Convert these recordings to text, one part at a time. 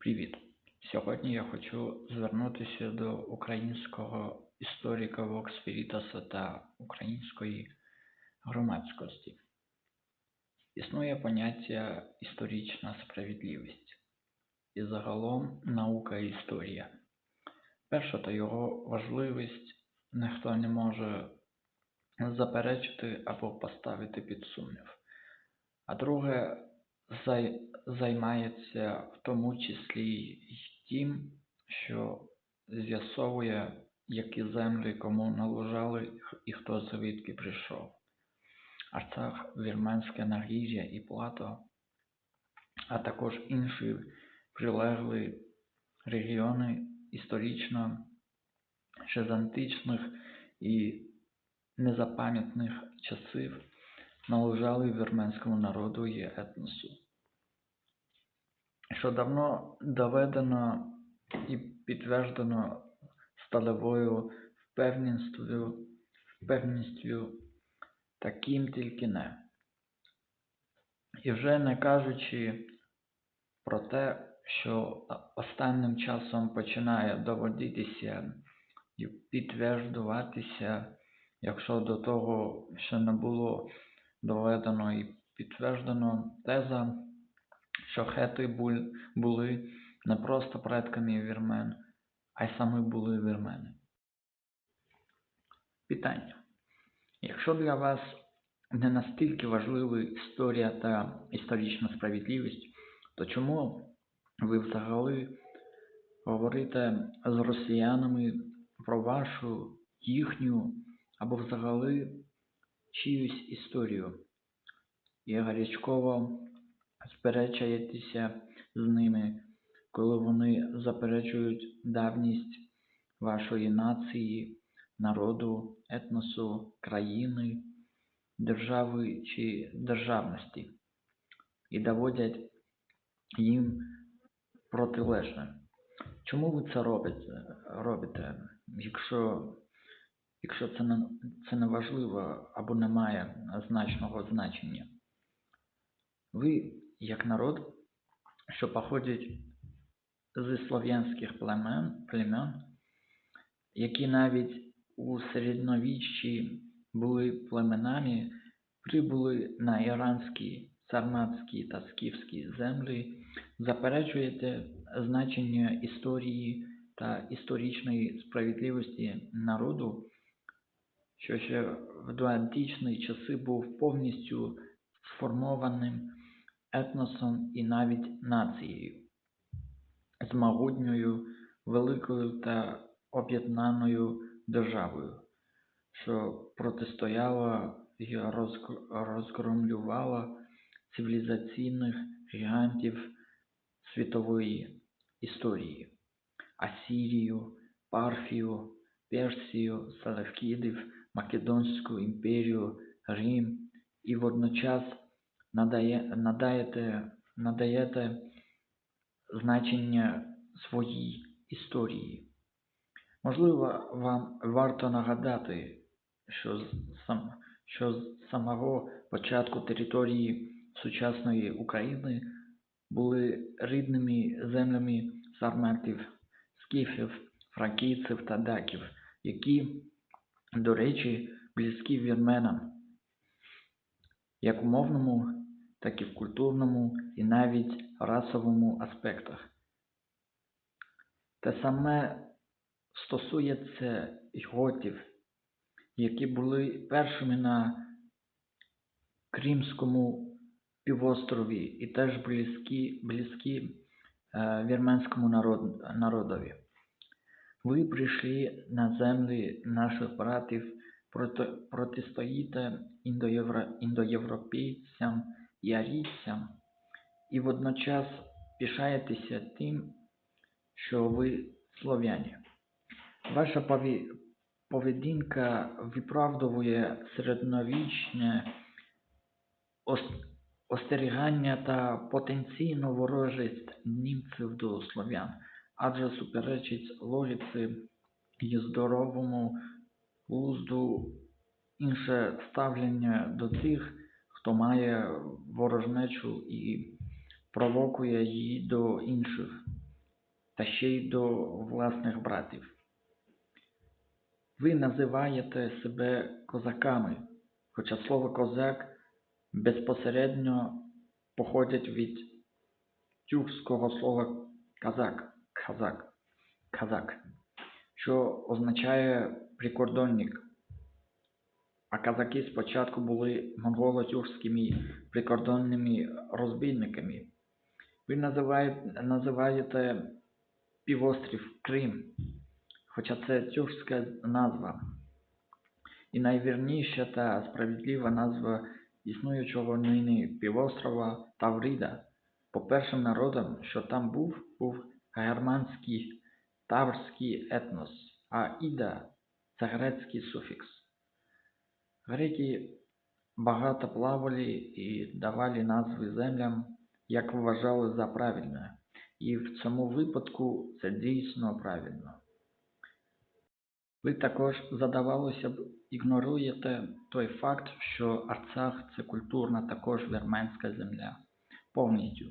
Привіт! Сьогодні я хочу звернутися до українського історика Вокс Вірітаса та української громадськості. Існує поняття історична справедливість і загалом наука і історія. Перше, то його важливість ніхто не може заперечити або поставити під сумнів. А друге, займається в тому числі й тим, що з'ясовує, які землі кому належали і хто звідки прийшов. Арцах, Вірменське Нагір'я і Плато, а також інші прилеглі регіони історично ще з античних і незапам'ятних часів належали вірменському народу і етносу, що давно доведено і підтверджено сталевою впевненістю, впевненістю таким тільки не. І вже не кажучи про те, що останнім часом починає доводитися і підтверджуватися, якщо до того ще не було доведено і підтверджено теза, що хети були не просто предками вірмен, а й самі були вірмени. Питання. Якщо для вас не настільки важлива історія та історична справедливість, то чому ви взагалі говорите з росіянами про вашу, їхню або взагалі чиюсь історію і гарячково сперечаєтеся з ними, коли вони заперечують давність вашої нації, народу, етносу, країни, держави чи державності і доводять їм протилежне. Чому ви це робите, якщо, якщо це, не, це не важливо або не має значного значення? Ви, як народ, що походять зі слов'янських племен, племен, які навіть у середньовіччі були племенами, прибули на іранські, сарматські та скіфські землі, заперечуєте значення історії та історичної справедливості народу, що ще в доантичні часи був повністю сформованим етносом і навіть нацією, з могутньою, великою та об'єднаною державою, що протистояла і розгромлювала цивілізаційних гігантів світової історії Асірію, Парфію, Персію, Салевкідів, Македонську імперію, Рим і водночас надає, надаєте, надаєте значення своїй історії. Можливо, вам варто нагадати, що сам, що з самого початку території сучасної України були рідними землями сарматів, скіфів, фракійців та даків, які, до речі, близькі вірменам, як у мовному, так і в культурному і навіть расовому аспектах. Те саме стосується й готів, які були першими на Кримському півострові і теж близькі, близькі е, вірменському народ, народові. Ви прийшли на землі наших братів, протистоїте індоєвро, індоєвропейцям і арійцям, і водночас пишаєтеся тим, що ви слов'яні. Ваша поведінка виправдовує середньовічне ос- остерігання та потенційну ворожість німців до слов'ян, адже суперечить логіці і здоровому глузду інше ставлення до тих, хто має ворожнечу і провокує її до інших та ще й до власних братів. Ви називаєте себе козаками, хоча слово козак безпосередньо походить від тюркського слова казак, казак, казак, що означає прикордонник. А казаки спочатку були монголо-тюркськими прикордонними розбійниками. Ви називаєте, називаєте півострів Крим, хоча це тюркська назва. І найвірніша та справедлива назва існуючого нині півострова Таврида. По першим народам, що там був, був германський таврський етнос, а Іда це грецький суфікс. Греки багато плавали і давали назви землям, як вважали за правильне, і в цьому випадку це дійсно правильно. Ви також, задавалося б, ігноруєте той факт, що Арцах це культурна також вірменська земля. Повністю.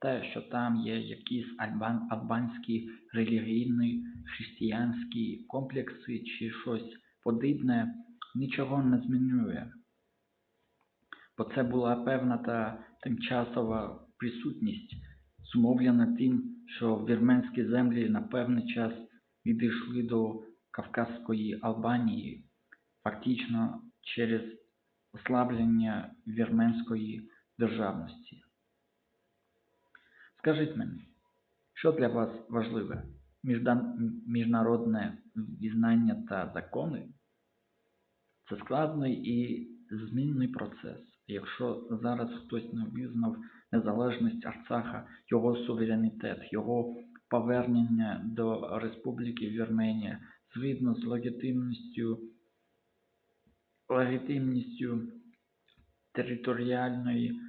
Те, що там є якісь альбан, албанські релігійні, християнські комплекси чи щось подібне, нічого не змінює. Бо це була певна та тимчасова присутність, зумовлена тим, що вірменські землі на певний час відійшли до Кавказської Албанії, фактично через ослаблення вірменської державності. Скажіть мені, що для вас важливе? Міжнародне визнання та закони? Це складний і змінний процес. Якщо зараз хтось не визнав незалежність Арцаха, його суверенітет, його повернення до Республіки Вірменія, згідно з легітимністю, легітимністю територіальної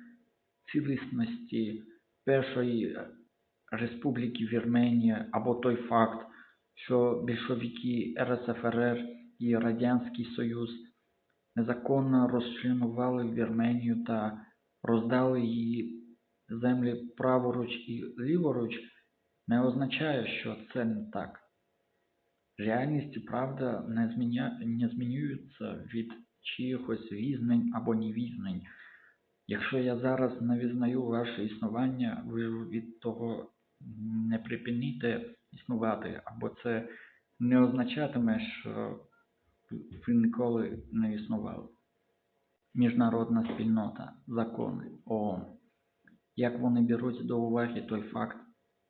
цілісності Першої Республіки Вірменія або той факт, що більшовики РСФРР і Радянський Союз незаконно розчленували Вірменію та роздали її землі праворуч і ліворуч, не означає, що це не так. Реальність і правда не, змінюються від чиїхось візнань або невізнань. Якщо я зараз не визнаю ваше існування, ви від того не припиніте існувати, або це не означатиме, що ви ніколи не існували. Міжнародна спільнота, закони, ООН. Як вони беруть до уваги той факт,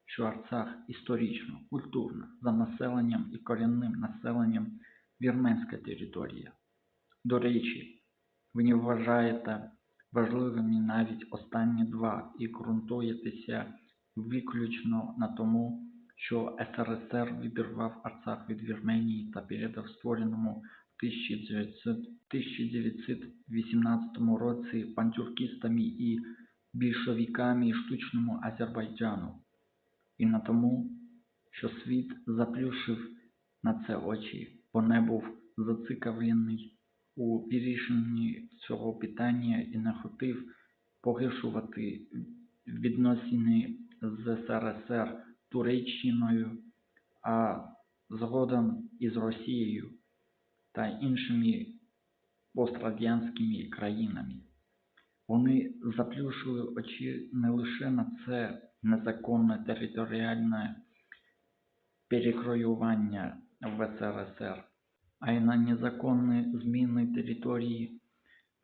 що Арцах історично, культурно, за населенням і корінним населенням вірменська територія. До речі, ви не вважаєте важливими навіть останні два і ґрунтуєтеся виключно на тому, що СРСР відірвав Арцах від Вірменії та передав створеному в 1918 році пантюркістами і більшовиками штучному Азербайджану, і на тому, що світ заплющив на це очі, бо не був зацікавлений у вирішенні цього питання і не хотів погіршувати відносини з СРСР Туреччиною, а згодом із Росією та іншими пострадянськими країнами. Вони заплющили очі не лише на це незаконне територіальне перекроювання в СРСР, а й на незаконні зміни території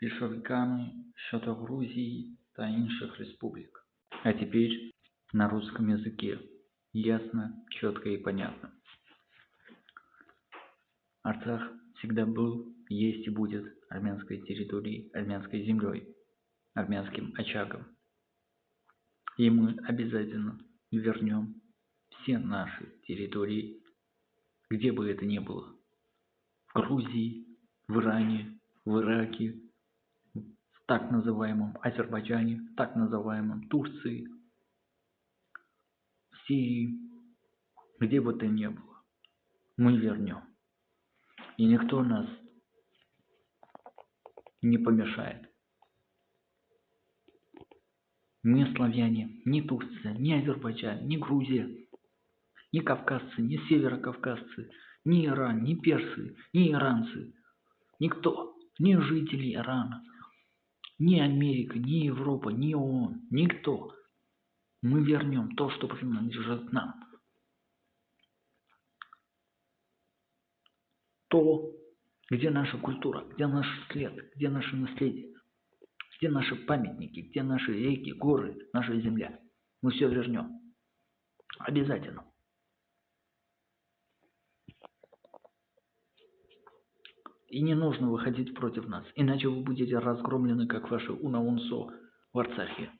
більшовиками щодо Грузии та інших республик. А теперь на русском языке. Ясно, четко и понятно. Арцах всегда был, есть и будет армянской территорией, армянской землей, армянским очагом. И мы обязательно вернем все наши территории, где бы это ни было. В Грузии, в Иране, в Ираке, в так называемом Азербайджане, в так называемом Турции, в Сирии, где бы то ни было. Мы вернем. И никто нас не помешает. Ни славяне, ни Турция, ни Азербайджан, ни Грузия Ни кавказцы, ни северокавказцы, ни Иран, ни персы, ни иранцы. Никто, ни жители Ирана, ни Америка, ни Европа, ни ООН, никто. Мы вернем то, что принадлежит нам. То, где наша культура, где наш след, где наше наследие, где наши памятники, где наши реки, горы, наша земля. Мы все вернем. Обязательно. И не нужно выходить против нас, иначе вы будете разгромлены, как ваши Унаунсо в Арцахе.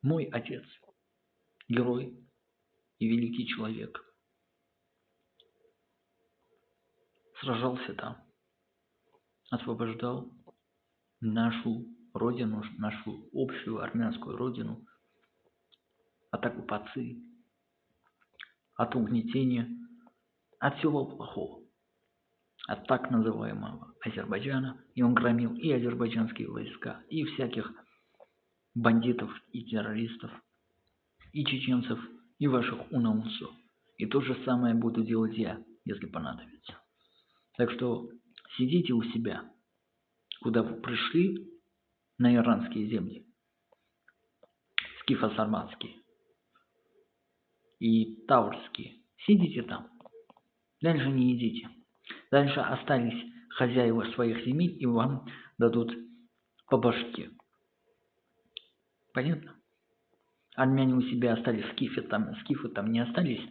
Мой отец, герой и великий человек, сражался там, освобождал нашу родину, нашу общую армянскую родину от оккупации, от угнетения, от всего плохого, от так называемого Азербайджана, и он громил и азербайджанские войска, и всяких бандитов и террористов, и чеченцев, и ваших унаунсов. И то же самое буду делать я, если понадобится. Так что сидите у себя, куда вы пришли, на иранские земли, скифо-сарматские и таурские. Сидите там, дальше не идите. Дальше остались хозяева своих земель и вам дадут по башке. Понятно? Армяне у себя остались, скифы там, скифы там не остались,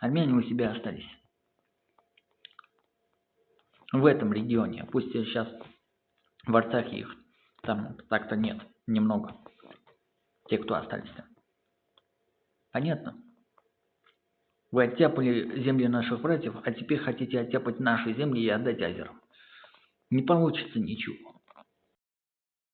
армяне у себя остались. В этом регионе, пусть сейчас в Арцахе их там так-то нет, немного. Те, кто остались. Понятно? Вы оттяпали земли наших братьев, а теперь хотите оттяпать наши земли и отдать азерам. Не получится ничего.